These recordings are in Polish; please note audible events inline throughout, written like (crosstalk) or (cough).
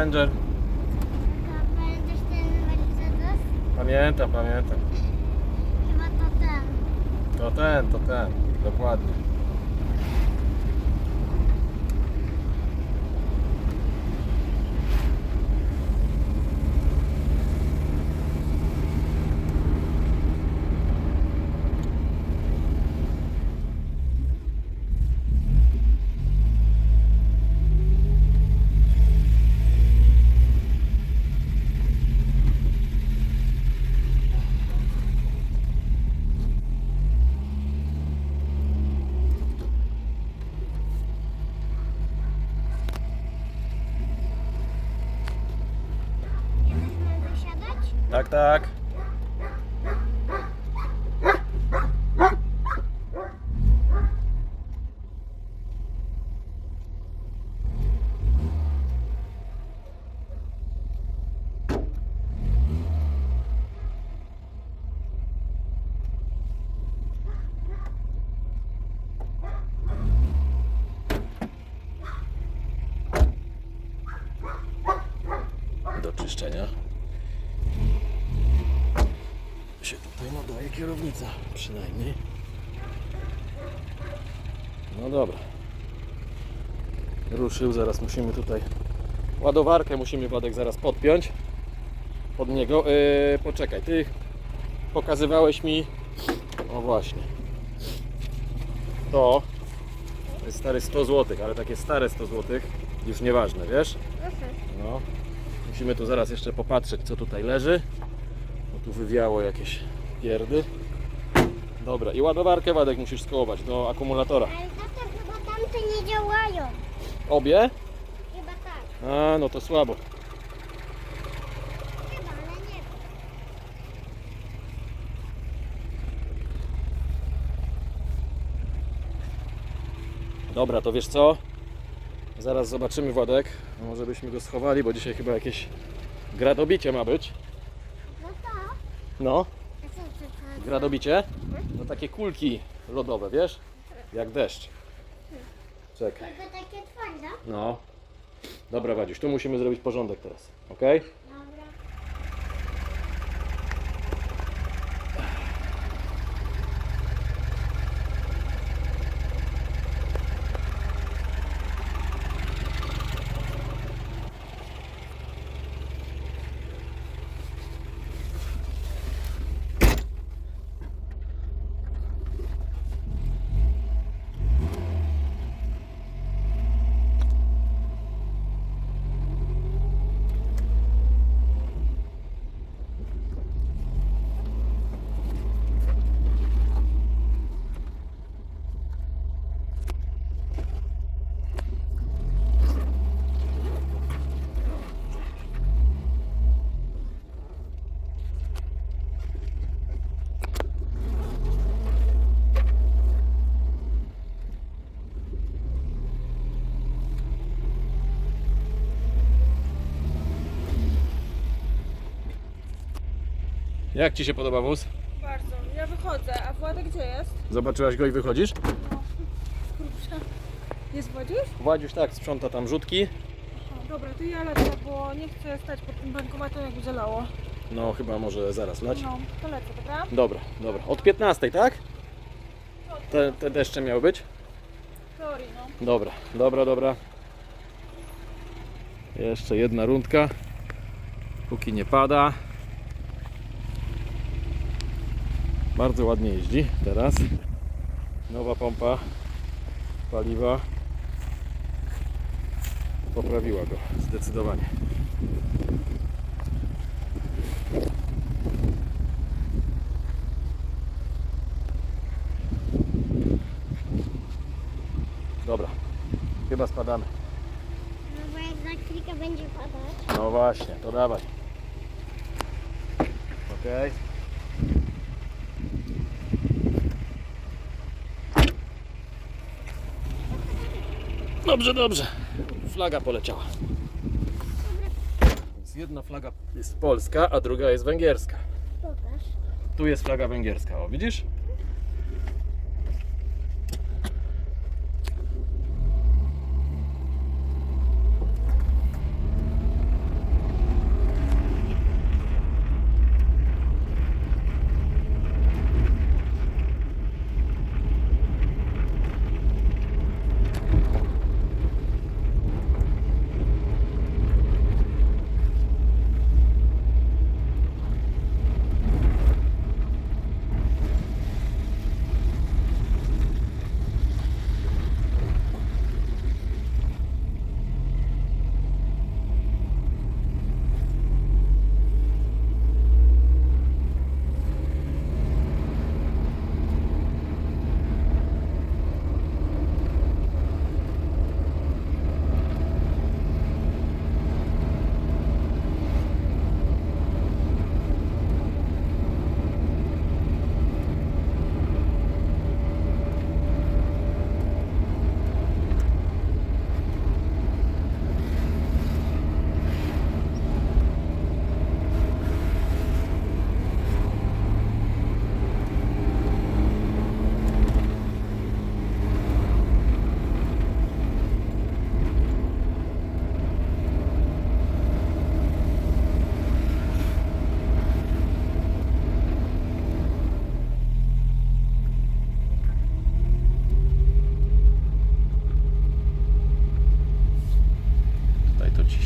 Avenger. To będziesz ten Mercedes? Pamiętam, pamiętam. Chyba to ten. To ten, to ten. Dokładnie. Tak, tak. Do czyszczenia. się tutaj nadaje kierownica przynajmniej. No dobra. Ruszył, zaraz musimy tutaj ładowarkę musimy Władek zaraz podpiąć pod niego. Yy, poczekaj, ty pokazywałeś mi o właśnie to jest stary 100 zł, ale takie stare 100 zł już nieważne, wiesz? No. Musimy tu zaraz jeszcze popatrzeć co tutaj leży. Bo tu wywiało jakieś pierdy. Dobra, i ładowarkę Wadek musisz skołować do akumulatora. Ale tata chyba tamte nie działają. Obie? Chyba tak. A, no to słabo. Chyba, ale nie wiem. Dobra, to wiesz co? Zaraz zobaczymy Władek. Może byśmy go schowali, bo dzisiaj chyba jakieś gradobicie ma być. No to. No, Gradobicie? No takie kulki lodowe, wiesz? Jak deszcz. Czekaj. Tylko takie twarde? No. Dobra, Wadziuś, tu musimy zrobić porządek teraz. Ok? Dobra. Jak Ci się podoba wóz? Bardzo. Ja wychodzę, a Władek gdzie jest? Zobaczyłaś go i wychodzisz? (laughs) Kurczę. Jest Władziuś? Władziuś tak, sprząta tam rzutki. O, dobra, to ja lecę, bo nie chcę stać pod tym bankomatem jak będzie lało. No chyba może zaraz lać. No, to lecę, dobra? Dobra, dobra. Od 15, tak? Te, te deszcze miały być? Teorii, no. Dobra, dobra, dobra. Jeszcze jedna rundka. Póki nie pada. Bardzo ładnie jeździ teraz. Nowa pompa paliwa poprawiła go zdecydowanie. Dobra, chyba spadamy. No bo jak za chwilkę będzie padać. No właśnie, to dawaj. Okej. Dobrze, dobrze. Flaga poleciała. Więc jedna flaga jest polska, a druga jest węgierska. Pokaż. Tu jest flaga węgierska, o widzisz?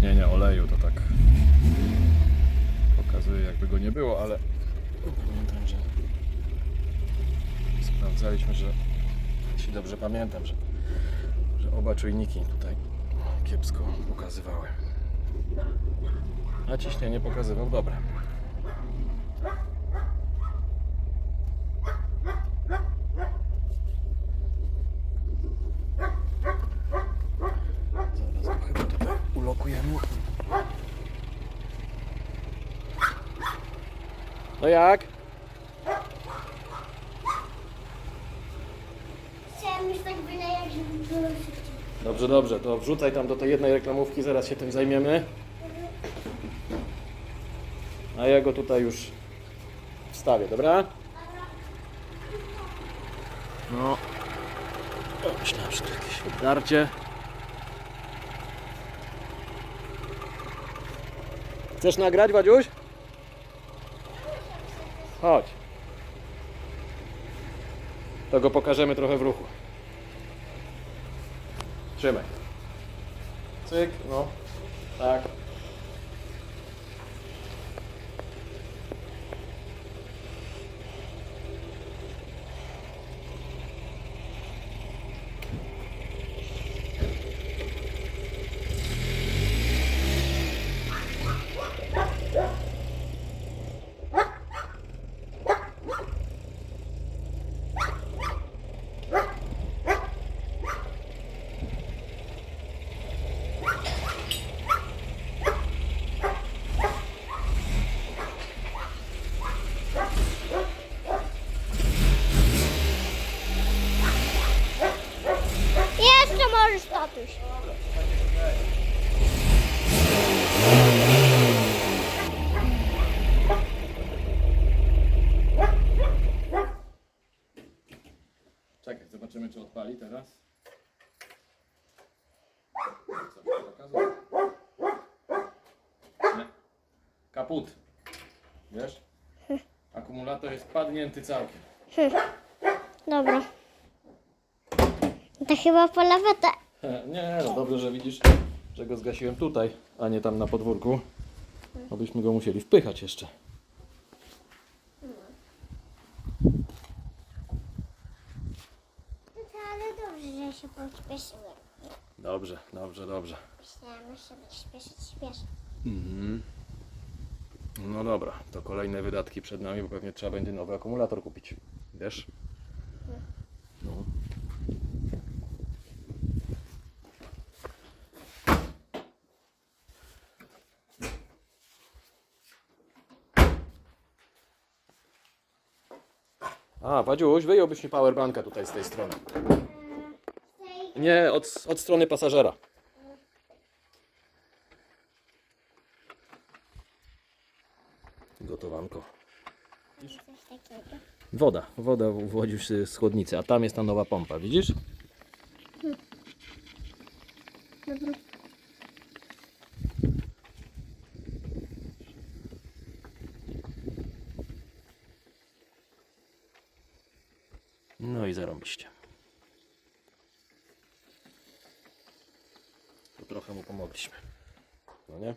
Ciśnienia oleju to tak pokazuje jakby go nie było, ale pamiętam, że sprawdzaliśmy, że jeśli dobrze pamiętam, że, że oba czujniki tutaj kiepsko pokazywały. A ciśnienie pokazywał dobre. Zaraz go chyba tutaj ulokujemy. No jak? Chciałam już tak wylejać, żeby było szybciej. Dobrze, dobrze, to wrzucaj tam do tej jednej reklamówki, zaraz się tym zajmiemy. A ja go tutaj już wstawię, dobra? No. O, myślałem, że tu jakieś obdarcie. Chcesz nagrać, Wadziuś? Chodź. To go pokażemy trochę w ruchu. Trzymaj. Cyk, no. Tak. Jeszcze możesz, tatuś. Czekaj, zobaczymy czy odpali teraz. Co mi pokazuje? Nie. Kaput. Wiesz? Akumulator jest padnięty całkiem. Dobra. To chyba po lawetę. (laughs) Nie, no dobrze, że widzisz, że go zgasiłem tutaj, a nie tam na podwórku. Bo byśmy go musieli wpychać jeszcze. Ale dobrze, że się pośpieszyłem. Dobrze, dobrze, dobrze. Myślałam, że się śpieszyć, śpieszyć. Mhm. No dobra, to kolejne wydatki przed nami, bo pewnie trzeba będzie nowy akumulator kupić. Wiesz? No. A, Wadziuś, wyjąłbyś mi powerbanka tutaj z tej strony. Nie, od, od strony pasażera. Gotowanko. Woda, woda w Łodzi z chłodnicy, a tam jest ta nowa pompa, widzisz? Dobra. No i zarobiście. To trochę mu pomogliśmy. No nie?